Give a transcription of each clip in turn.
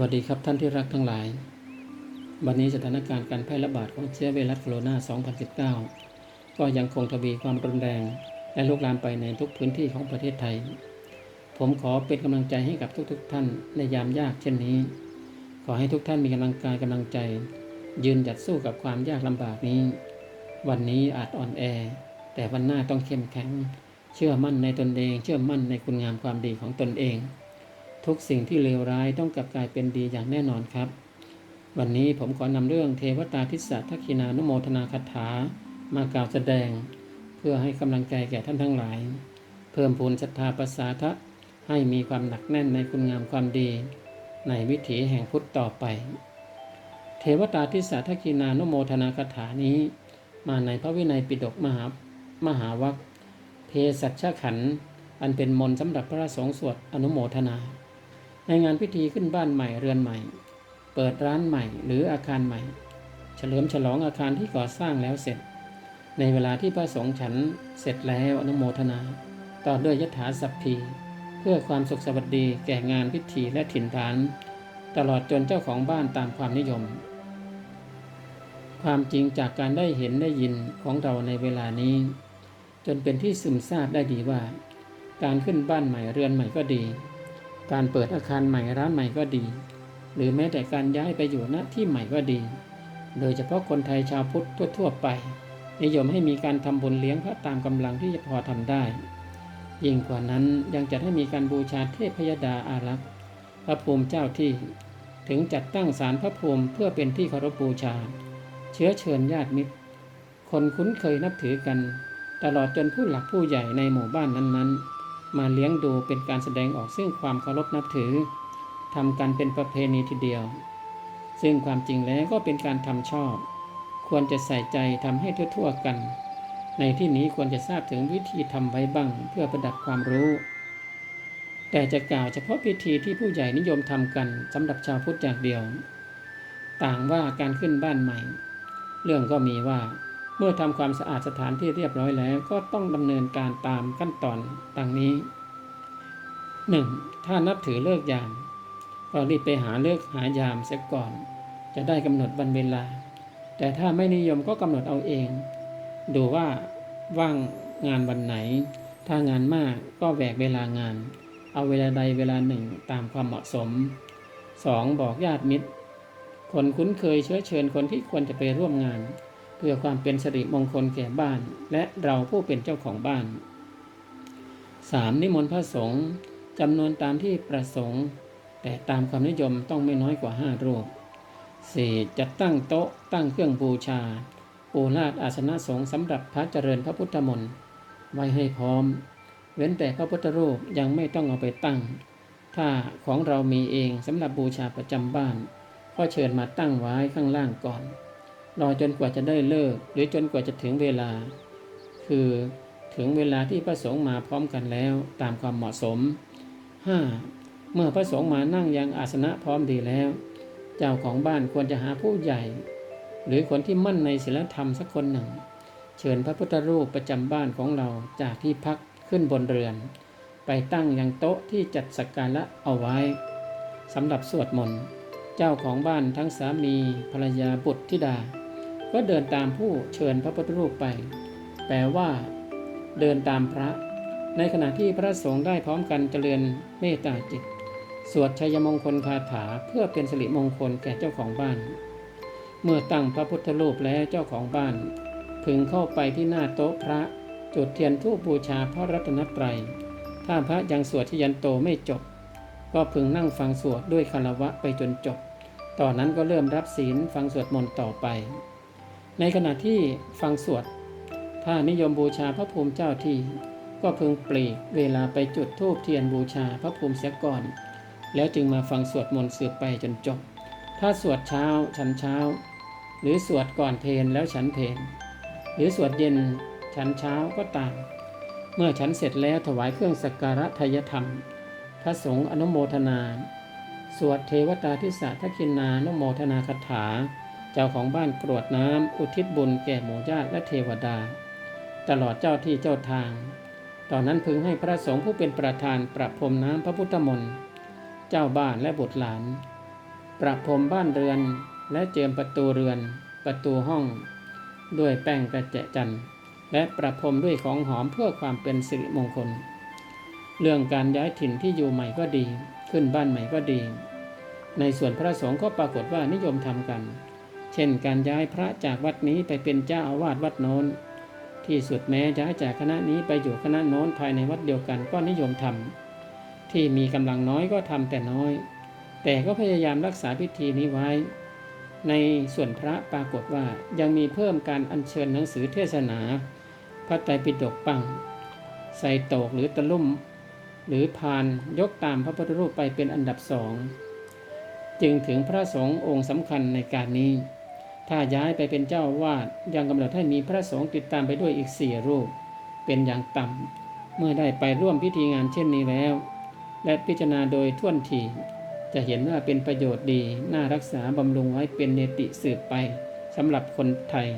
วัสดีครับท่านที่รักทั้งหลาย วันนี้สถานการณ์การแพร่ระบาดของเชื้อไวรัสโคโรนา 2019 ก็ยังคงทวีความรุนแรง และลุกลามไปในทุกพื้นที่ของประเทศไทย ผมขอเป็นกำลังใจให้กับทุกๆทท่านในยามยากเช่นนี้ ขอให้ทุกท่านมีกำลังกายกำลังใจ ยืนหยัดสู้กับความยากลำบากนี้ วันนี้อาจอ่อนแอ แต่วันหน้าต้องเข้มแข็ง เชื่อมั่นในตนเอง เชื่อมั่นในคุณงามความดีของตนเอง ทุกสิ่งที่เลวร้ายต้องกลับกลายเป็นดีอย่างแน่นอนครับ วันนี้ผมขอนำเรื่องเทวตาทิสสะทักขินานุโมทนาคาถามากล่าวแสดง เพื่อให้กำลังใจแก่ท่านทั้งหลาย เพิ่มพูนศรัทธาประสาทะให้มีความหนักแน่นในคุณงามความดี ในวิถีแห่งพุทธต่อไป เทวตาทิสสะทักขินานุโมทนาคาถานี้ มาในพระวินัยปิฎกมหามหาวัคเพสัชขันอันเป็นมนสำหรับพระสงฆ์สวดอนุโมทนา ในงานพิธีขึ้นบ้านใหม่เรือนใหม่ เปิดร้านใหม่หรืออาคารใหม่ เฉลิมฉลองอาคารที่ก่อสร้างแล้วเสร็จ ในเวลาที่พระสงฆ์ฉันเสร็จแล้วอนุโมทนา ต่อด้วยยถาสัพพีเพื่อความสุขสวัสดีแก่งานพิธีและถิ่นฐาน ตลอดจนเจ้าของบ้านตามความนิยม ความจริงจากการได้เห็นได้ยินของเราในเวลานี้ จนเป็นที่ซึมซาบได้ดีว่า การขึ้นบ้านใหม่เรือนใหม่ก็ดี การเปิดอาคารใหม่ร้านใหม่ก็ดี หรือแม้แต่การย้ายไปอยู่ณที่ใหม่ก็ดี โดยเฉพาะคนไทยชาวพุทธทั่ว ๆ ไป นิยมให้มีการทำบุญเลี้ยงพระตามกำลังที่จะพอทำได้ ยิ่งกว่านั้นยังจัดให้มีการบูชาเทพยดาอารักษ์พระภูมิเจ้าที่ ถึงจัดตั้งศาลพระภูมิเพื่อเป็นที่เคารพบูชา เชื้อเชิญญาติมิตร คนคุ้นเคยนับถือกัน ตลอดจนผู้หลักผู้ใหญ่ในหมู่บ้านนั้นๆ มาเลี้ยงดูเป็นการแสดงออกซึ่งความเคารพนับถือทำกันเป็นประเพณีทีเดียว ซึ่งความจริงแล้วก็เป็นการทำชอบ ควรจะใส่ใจทำให้ทั่วๆกัน ในที่นี้ควรจะทราบถึงวิธีทำไว้บ้างเพื่อประดับความรู้ แต่จะกล่าวเฉพาะพิธีที่ผู้ใหญ่นิยมทำกันสำหรับชาวพุทธอย่างเดียว ต่างว่าการขึ้นบ้านใหม่ เรื่องก็มีว่า เมื่อทำความสะอาดสถานที่เรียบร้อยแล้ว ก็ต้องดำเนินการตามขั้นตอนดังนี้ 1. ถ้านับถือเลิกยาม ก็รีบไปหาเลิกหายามเสียก่อน จะได้กำหนดวันเวลา แต่ถ้าไม่นิยมก็กำหนดเอาเอง ดูว่าว่างงานวันไหน ถ้างานมากก็แหวกเวลางาน เอาเวลาใดเวลาหนึ่งตามความเหมาะสม 2. บอกญาติมิตร คนคุ้นเคยเชื้อเชิญคนที่ควรจะไปร่วมงาน เพื่อความเป็นสิริมงคลแก่บ้าน และเราผู้เป็นเจ้าของบ้าน 3. นิมนต์พระสงฆ์จำนวนตามที่ประสงค์ แต่ตามความนิยมต้องไม่น้อยกว่า 5 รูป 4. จัดตั้งโต๊ะตั้งเครื่องบูชา ปูลาดอาสนะสงฆ์สำหรับพระเจริญพระพุทธมนต์ไว้ให้พร้อม เว้นแต่พระพุทธรูปยังไม่ต้องเอาไปตั้ง ถ้าของเรามีเองสำหรับบูชาประจำบ้าน ก็เชิญมาตั้งไว้ข้างล่างก่อน รอจนกว่าจะได้เลิก หรือจนกว่าจะถึงเวลา คือถึงเวลาที่พระสงฆ์มาพร้อมกันแล้วตามความเหมาะสม 5. เมื่อพระสงฆ์มานั่งยังอาสนะพร้อมดีแล้ว เจ้าของบ้านควรจะหาผู้ใหญ่ หรือคนที่มั่นในศีลธรรมสักคนหนึ่ง เชิญพระพุทธรูปประจำบ้านของเราจากที่พักขึ้นบนเรือน ไปตั้งยังโต๊ะที่จัดสักการะเอาไว้สำหรับสวดมนต์ เจ้าของบ้านทั้งสามีภรรยาบุตรธิดา ก็เดินตามผู้เชิญพระพุทธรูปไป แปลว่า เดินตามพระ ในขณะที่พระสงฆ์ได้พร้อมกันเจริญเมตตาจิต สวดชัยมงคลคาถาเพื่อเป็นสิริมงคลแก่เจ้าของบ้าน เมื่อตั้งพระพุทธรูปแล้วเจ้าของบ้าน พึงเข้าไปที่หน้าโต๊ะพระ จุดเทียนธูปบูชาพระรัตนตรัย ถ้าพระยังสวดชยันโตไม่จบ ก็พึงนั่งฟังสวดด้วยคารวะไปจนจบต่อนนั้นก็เริ่มรับศีลฟังสวดมนต์ต่อไป ในขณะที่ฟังสวด ถ้านิยมบูชาพระภูมิเจ้าที่ ก็พึงปลีกเวลาไปจุดธูปเทียนบูชาพระภูมิเสียก่อน แล้วจึงมาฟังสวดมนต์สืบไปจนจบ ถ้าสวดเช้าฉันเช้า หรือสวดก่อนเพลแล้วฉันเพลหรือสวดเย็นฉันเช้าก็ตาม เมื่อฉันเสร็จแล้วถวายเครื่องสักการะทายธรรม พระสงฆ์อนุโมทนา สวดเทวตาทิสะทักขินานุโมทนาคาถา เจ้าของบ้านกรวดน้ำอุทิศบุญแก่หมู่ญาติและเทวดา ตลอดเจ้าที่เจ้าทาง ตอนนั้นพึงให้พระสงฆ์ผู้เป็นประธานประพรมน้ำพระพุทธมนต์ เจ้าบ้านและบุตรหลาน ประพรมบ้านเรือนและเจิมประตูเรือน ประตูห้อง ด้วยแป้งกระเจจันและประพรมด้วยของหอมเพื่อความเป็นสิริมงคล เรื่องการย้ายถิ่นที่อยู่ใหม่ก็ดี ขึ้นบ้านใหม่ก็ดี ในส่วนพระสงฆ์ก็ปรากฏว่านิยมทำกัน เช่นการย้ายพระจากวัดนี้ไปเป็นเจ้าอาวาสวัดโน้น ที่สุดแม้ย้ายจากคณะนี้ไปอยู่คณะโน้นภายในวัดเดียวกันก็นิยมทำที่มีกำลังน้อยก็ทำแต่น้อย แต่ก็พยายามรักษาพิธีนี้ไว้ ในส่วนพระปรากฏว่ายังมีเพิ่มการอัญเชิญหนังสือเทศนา พระไตรปิฎกปัง ใส่โตกหรือตะลุ่ม หรือพานยกตามพระพุทธรูปไปเป็นอันดับสองจึงถึงพระสงฆ์องค์สำคัญในการนี้ ถ้าย้ายไปเป็นเจ้าวาดยังกำหนดให้มีพระสงฆ์ติดตามไปด้วยอีกสี่รูป เป็นอย่างต่ำเมื่อได้ไปร่วมพิธีงานเช่นนี้แล้ว และพิจารณาโดยท่วนทีจะเห็นว่าเป็นประโยชน์ดี น่ารักษาบำรุงไว้เป็นเนติสืบไปสำหรับคนไทย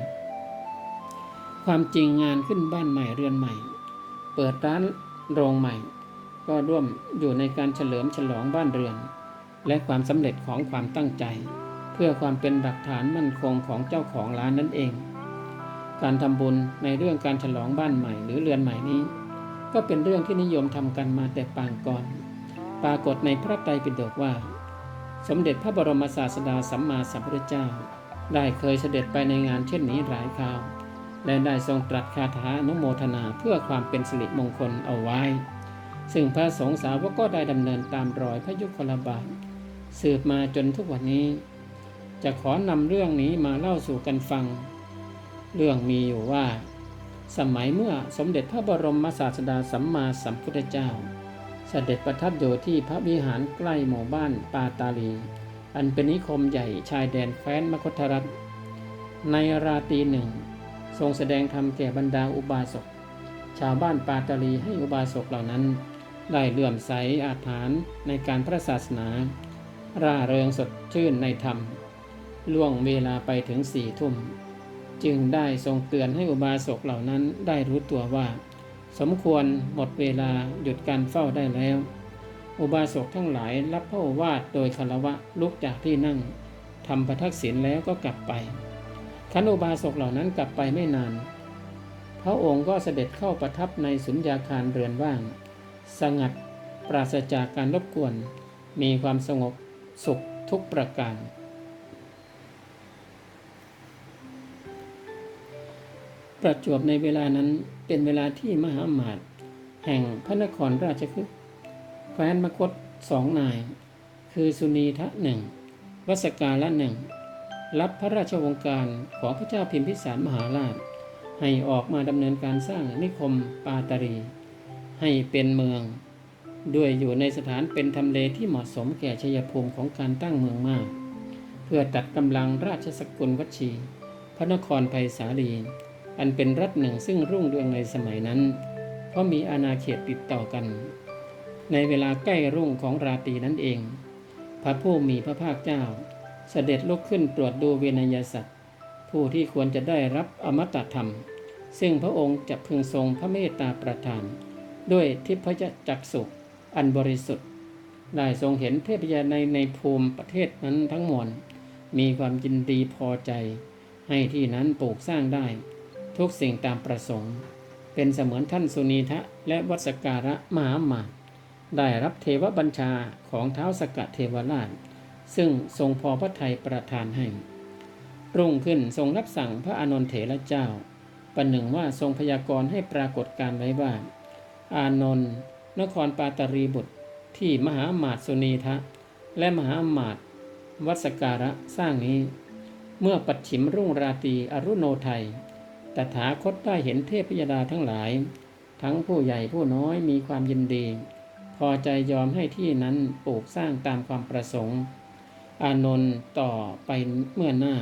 ความจริงงานขึ้นบ้านใหม่เรือนใหม่ เปิดร้านโรงใหม่ ก็ร่วมอยู่ในการเฉลิมฉลองบ้านเรือน และความสำเร็จของความตั้งใจ พื่อความเป็นหลักฐานมั่นคงของเจ้าของร้านนั่นเอง การทำบุญในเรื่องการฉลองบ้านใหม่หรือเรือนใหม่นี้ ก็เป็นเรื่องที่นิยมทำกันมาแต่ปางก่อน ปรากฏในพระไตรปิฎกว่า สมเด็จพระบรมศาสดาสัมมาสัมพุทธเจ้า ได้เคยเสด็จไปในงานเช่นนี้หลายคราว และได้ทรงตรัสคาถาอนุโมทนาเพื่อความเป็นสิริมงคลเอาไว้ ซึ่งพระสงฆ์สาวกก็ได้ดำเนินตามรอยพระยุคลบาทสืบมาจนทุกวันนี้ จะขอนำเรื่องนี้มาเล่าสู่กันฟัง เรื่องมีอยู่ว่า สมัยเมื่อสมเด็จพระบรมศาสดาสัมมาสัมพุทธเจ้า เสด็จประทับอยู่ที่พระวิหารใกล้หมู่บ้านปาตาลี อันเป็นนิคมใหญ่ชายแดนแคว้นมคธรัฐ ในราตรีหนึ่ง ทรงแสดงธรรมแก่บรรดาอุบาสก ชาวบ้านปาตาลีให้อุบาสกเหล่านั้น ได้เลื่อมใสอาถรรพ์ในการพระศาสนา ร่าเริงสดชื่นในธรรม ล่วงเวลาไปถึงสี่ทุ่ม จึงได้ทรงเตือนให้อุบาสกเหล่านั้นได้รู้ตัวว่า สมควรหมดเวลาหยุดการเฝ้าได้แล้ว อุบาสกทั้งหลายรับพระโอวาทโดยคารวะลุกจากที่นั่งทำประทักษิณแล้วก็กลับไปขันอุบาสกเหล่านั้นกลับไปไม่นาน พระองค์ก็เสด็จเข้าประทับในสุญญาคารเรือนว่าง สงัดปราศจากการรบกวน มีความสงบสุขทุกประการ ประจวบในเวลานั้นเป็นเวลาที่มหาอมาตย์แห่งพระนครราชคฤห์แคว้นมคตสองนาย คือสุนีทะหนึ่งวัสกาละหนึ่งรับพระราชวงการของพระเจ้าพิมพิสารมหาราช ให้ออกมาดำเนินการสร้างนิคมปาตารี ให้เป็นเมือง ด้วยอยู่ในสถานเป็นทำเลที่เหมาะสมแก่ชัยภูมิของการตั้งเมืองมาก เพื่อตัดกำลังราชสกุลวัชี พระนครไผ่สาลี อันเป็นรัฐหนึ่งซึ่งรุ่งเรืองในสมัยนั้น เพราะมีอาณาเขตติดต่อกัน ในเวลาใกล้รุ่งของราตรีนั้นเอง พระผู้มีพระภาคเจ้า เสด็จลุกขึ้นตรวจดูเวนยสัตว์ผู้ที่ควรจะได้รับอมตะธรรม ซึ่งพระองค์จะพึงทรงพระเมตตาประทาน ด้วยทิพยจักษุอันบริสุทธิ์ ได้ทรงเห็นเทพยาในในภูมิประเทศนั้นทั้งมวลมีความยินดีพอใจ ให้ที่นั้นปลูกสร้างได้ ทุกสิ่งตามประสงค์ เป็นเสมือนท่านสุนีทะและวัสการะมหามาตย์ได้รับเทวบัญชาของเท้าสกะเทวราช ซึ่งทรงพอพระทัยประทานให้ รุ่งขึ้นทรงรับสั่งพระอานนทเถระเจ้า ประหนึ่งว่าทรงพยากรณ์ให้ปรากฏการไว้ว่า อานนท์นครปาตรีบุตรที่มหาอมาตย์สุนีทะ และมหาอมาตย์วัสการะสร้างนี้ เมื่อปัดฉิมรุ่งราตีอรุโนไทย ตถาคตได้เห็นเทพพยดาทั้งหลาย ทั้งผู้ใหญ่ผู้น้อยมีความยินดี พอใจยอมให้ที่นั้นปลูกสร้างตามความประสงค์ อานนท์ต่อไปเมื่อหน้า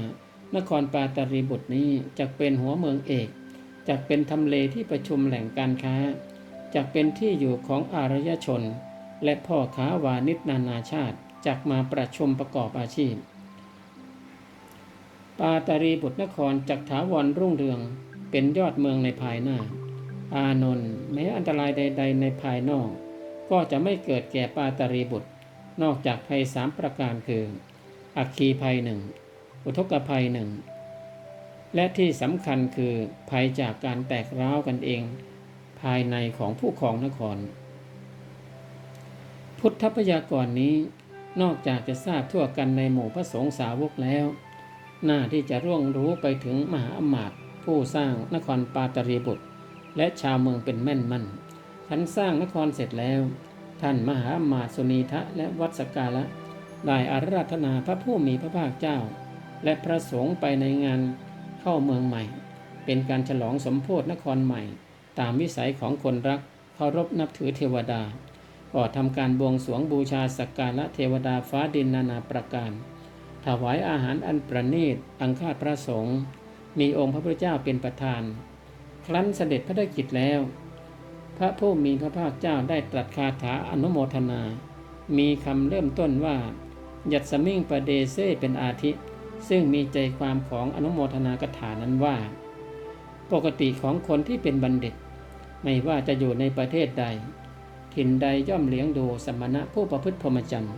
นครปาตารีบุตรนี้จะเป็นหัวเมืองเอกจะเป็นทำเลที่ประชุมแหล่งการค้าจะเป็นที่อยู่ของอารยชน และพ่อค้าวานิชนานาชาติจักมาประชุมประกอบอาชีพ ปาตารีบุตรนครจักถาวรรุ่งเรือง เป็นยอดเมืองในภายหน้า อานนท์แม้อันตรายใด ๆ ในภายนอก ก็จะไม่เกิดแก่ปาตารีบุตร นอกจากภัยสามประการคือ อัคคีภัยหนึ่ง อุทกภัยหนึ่ง และที่สำคัญคือภัยจากการแตกร้าวกันเอง ภายในของผู้ครองนคร พุทธพยากรณ์นี้นอกจากจะทราบทั่วกันในหมู่พระสงฆ์สาวกแล้ว น่าที่จะร่วงรู้ไปถึงมหาอมาตย์ผู้สร้างนครปาตรีบุตร และชาวเมืองเป็นแม่นมั่นทันสร้างนครเสร็จแล้ว ท่านมหาอมาตย์สุนีทะและวัดสกาละได้อาราธนาพระผู้มีพระภาคเจ้า และพระสงฆ์ไปในงานเข้าเมืองใหม่ เป็นการฉลองสมโพธินครใหม่ ตามวิสัยของคนรักเคารพนับถือเทวดา ก็ทำการบวงสรวงบูชาสักการะเทวดาฟ้าดินนานาประการ ถวายอาหารอันประณีตอังคาดพระสงฆ์มีองค์พระพุทธเจ้าเป็นประธาน ครั้นเสด็จพระราชกิจแล้ว พระผู้มีพระภาคเจ้าได้ตรัสคาถาอนุโมทนา มีคำเริ่มต้นว่ายัตสมิงประเดเซเป็นอาทิ ซึ่งมีใจความของอนุโมทนากถานั้นว่า ปกติของคนที่เป็นบัณฑิต ไม่ว่าจะอยู่ในประเทศใด ถิ่นใดย่อมเลี้ยงดูสมณะผู้ประพฤติพรหมจรรย์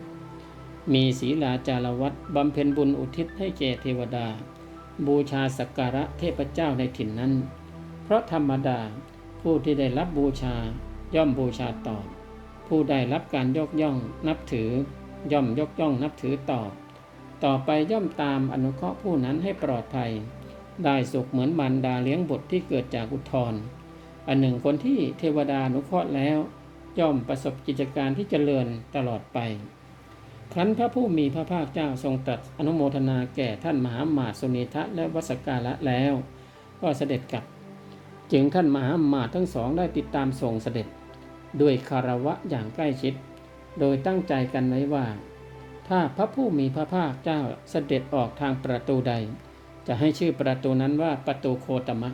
มีศีลาจารวัตบำเพ็ญบุญอุทิศให้แก่เทวดา บูชาสักการะเทพเจ้าในถิ่นนั้น เพราะธรรมดาผู้ที่ได้รับบูชาย่อมบูชาตอบ ผู้ได้รับการยกย่องนับถือย่อมยกย่องนับถือตอบ ต่อไปย่อมตามอนุเคราะห์ผู้นั้นให้ปลอดภัย ได้สุขเหมือนมารดาเลี้ยงบุตรที่เกิดจากอุทธรอันหนึ่งคนที่เทวดาอนุเคราะห์แล้ว ย่อมประสบกิจการที่เจริญตลอดไป ครั้นพระผู้มีพระภาคเจ้าทรงตรัสอนุโมทนาแก่ท่านมหามาตสุนีทะและวัสกาละแล้ว ก็เสด็จกลับ จึงท่านมหามาตทั้งสองได้ติดตามส่งเสด็จ ด้วยคารวะอย่างใกล้ชิด โดยตั้งใจกันไว้ว่า ถ้าพระผู้มีพระภาคเจ้าเสด็จออกทางประตูใด จะให้ชื่อประตูนั้นว่าประตูโคตมะ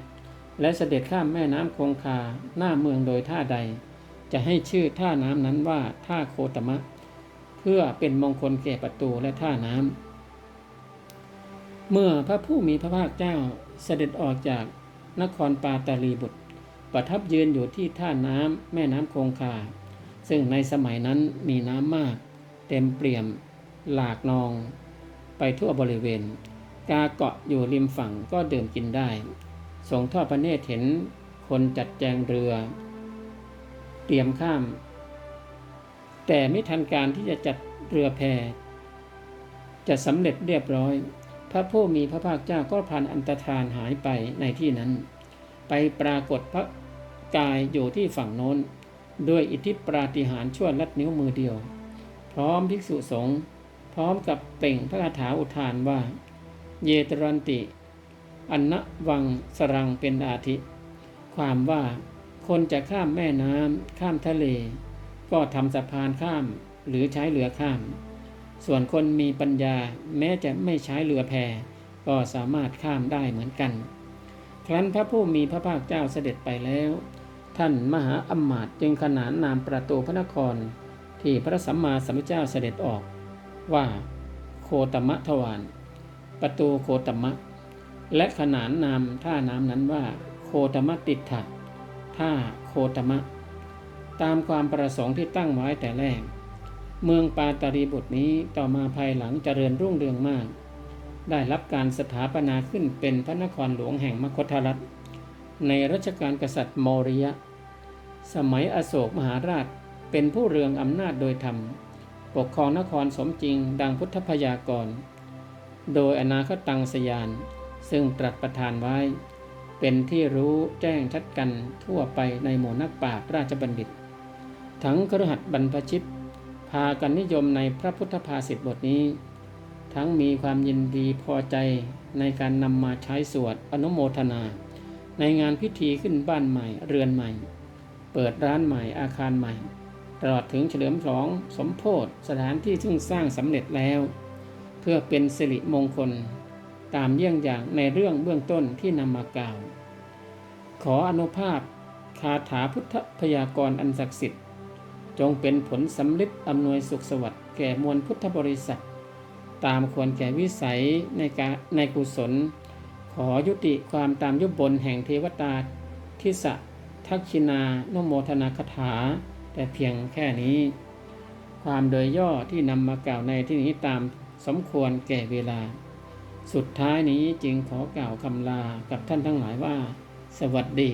และเสด็จข้ามแม่น้ำคงคาหน้าเมืองโดยท่าใด จะให้ชื่อท่าน้ำนั้นว่าท่าโคตมะ เพื่อเป็นมงคลแก่ประตูและท่าน้ำ เมื่อพระผู้มีพระภาคเจ้าเสด็จออกจากนครปาตาลีบุตร ประทับยืนอยู่ที่ท่าน้ำแม่น้ำคงคา ซึ่งในสมัยนั้นมีน้ำมาก เต็มเปี่ยม หลากนอง ไปทั่วบริเวณ กาเกาะอยู่ริมฝั่งก็ดื่มกินได้ทรงทอดพระเนตรเห็นคนจัดแจงเรือ เตรียมข้าม แต่ไม่ทันการที่จะจัดเรือแพจะสำเร็จเรียบร้อย พระผู้มีพระภาคเจ้าก็พันอันตรธานหายไปในที่นั้น ไปปรากฏพระกายอยู่ที่ฝั่งโน้น ด้วยอิทธิปราฏิหาริย์ชั่วลัดนิ้วมือเดียว พร้อมภิกษุสงฆ์พร้อมกับเป่งพระคาถาอุทานว่า เยตรันติ อันนะวังสรังเป็นอาทิ ความว่าคนจะข้ามแม่น้ำข้ามทะเล ก็ทำสะพานข้ามหรือใช้เรือข้าม ส่วนคนมีปัญญาแม้จะไม่ใช้เรือแพก็สามารถข้ามได้เหมือนกัน ครั้นพระผู้มีพระภาคเจ้าเสด็จไปแล้ว ท่านมหาอมมาตย์จึงขนานนามประตูพระนคร ที่พระสัมมาสัมพุทธเจ้าเสด็จออก ว่าโคตมะทวารประตูโคตมะ และขนานนามท่าน้ำนั้นว่า โคตมะติดถะท่าโคตมะ ตามความประสงค์ที่ตั้งไว้แต่แรก เมืองปาตารีบุตรนี้ต่อมาภายหลังเจริญรุ่งเรืองมาก ได้รับการสถาปนาขึ้นเป็นพระนครหลวงแห่งมคธรัฐ ในรัชกาลกษัตริย์โมริยะ สมัยอโศกมหาราชเป็นผู้เรืองอำนาจโดยธรรม ปกครองนครสมจริงดังพุทธพยากรณ์โดยอนาคตังสยาน ซึ่งตรัสประทานไว้ เป็นที่รู้แจ้งชัดกันทั่วไปในหมู่นักปราชญ์ราชบัณฑิต ทั้งครหัสบรรพชิตพากันนิยมในพระพุทธภาษิตบทนี้ ทั้งมีความยินดีพอใจในการนำมาใช้สวดอนุโมทนา ในงานพิธีขึ้นบ้านใหม่เรือนใหม่ เปิดร้านใหม่อาคารใหม่ ตลอดถึงเฉลิมฉลองสมโพธิสถานที่ซึ่งสร้างสำเร็จแล้ว เพื่อเป็นสิริมงคลตามเยี่ยงอย่างในเรื่องเบื้องต้นที่นำมากล่าว ขออนุภาพคาถาพุทธพยากรณ์อันศักดิ์สิทธิ์ จงเป็นผลสำลิดอำนวยสุขสวัสดิ์แก่มวลพุทธบริษัท ตามควรแก่วิสัยในการในกุศล ขอยุติความตามยุบบนแห่งเทวตาทิสะทักชินานโมทนาคถา แต่เพียงแค่นี้ ความโดยย่อที่นำมากล่าวในที่นี้ตามสมควรแก่เวลา สุดท้ายนี้จึงขอกล่าวคำลากับท่านทั้งหลายว่า สวัสดี